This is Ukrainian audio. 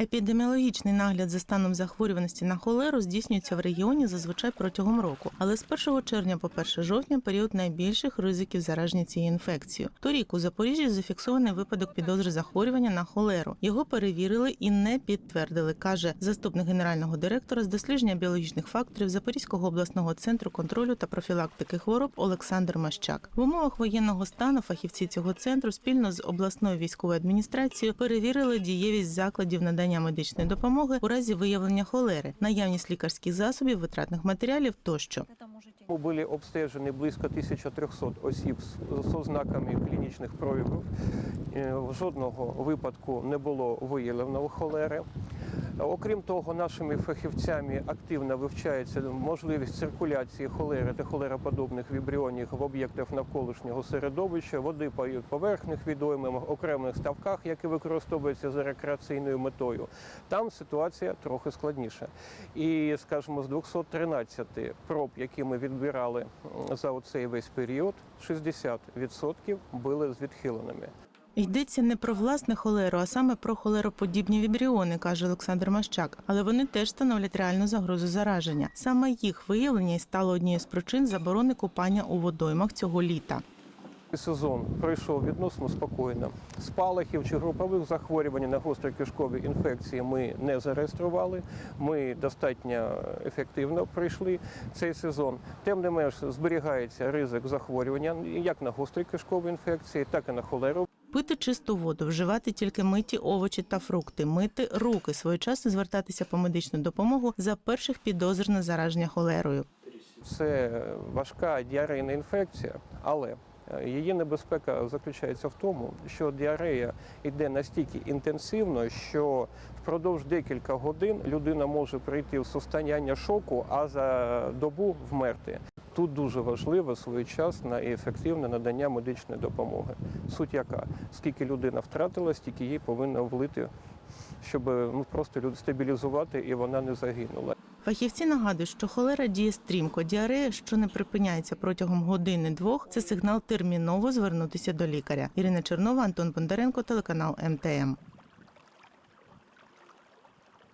Епідеміологічний нагляд за станом захворюваності на холеру здійснюється в регіоні зазвичай протягом року, але з 1 червня по 1 жовтня період найбільших ризиків зараження цією інфекцією. Торік у Запоріжжі зафіксований випадок підозри захворювання на холеру. Його перевірили і не підтвердили, каже заступник генерального директора з дослідження біологічних факторів Запорізького обласного центру контролю та профілактики хвороб Олександр Мащак. В умовах воєнного стану фахівці цього центру спільно з обласною військовою адміністрацією перевірили дієвість закладів надання медичної допомоги у разі виявлення холери, наявність лікарських засобів, витратних матеріалів тощо. Були обстежені близько 1300 осіб з з ознаками клінічних проявів. Е, Жодного випадку не було виявлено холери. Окрім того, нашими фахівцями активно вивчається можливість циркуляції холери та холероподобних вібріонів в об'єктах навколишнього середовища, води по поверхних відоймах, окремих ставках, які використовуються за рекреаційною метою. Там ситуація трохи складніша. І, скажімо, з 213 проб, які ми відбирали за оцей весь період, 60% були з відхиленими. Йдеться не про власне холеру, а саме про холероподібні вібріони, каже Олександр Мащак. Але вони теж становлять реальну загрозу зараження. Саме їх виявлення і стало однією з причин заборони купання у водоймах цього літа. Сезон пройшов відносно спокійно. Спалахів чи групових захворювань на гострі кишкові інфекції ми не зареєстрували. Ми достатньо ефективно пройшли цей сезон. Тим не менш зберігається ризик захворювання як на гострі кишкові інфекції, так і на холеру. Пити чисту воду, вживати тільки миті овочі та фрукти, мити руки, своєчасно звертатися по медичну допомогу за перших підозр на зараження холерою. Це важка діарейна інфекція, але е, її небезпека заключається в тому, що діарея йде настільки інтенсивно, що впродовж декілька годин людина може прийти в состояння шоку, а за добу вмерти. Тут дуже важливо своєчасне і ефективне надання медичної допомоги. Суть яка, скільки людина втратила, стільки їй повинно влити, щоб ну просто стабілізувати і вона не загинула. Фахівці нагадують, що холера діє стрімко. Діарея, що не припиняється протягом години-двох, це сигнал терміново звернутися до лікаря. Ірина Чернова, Антон Бондаренко, телеканал МТМ.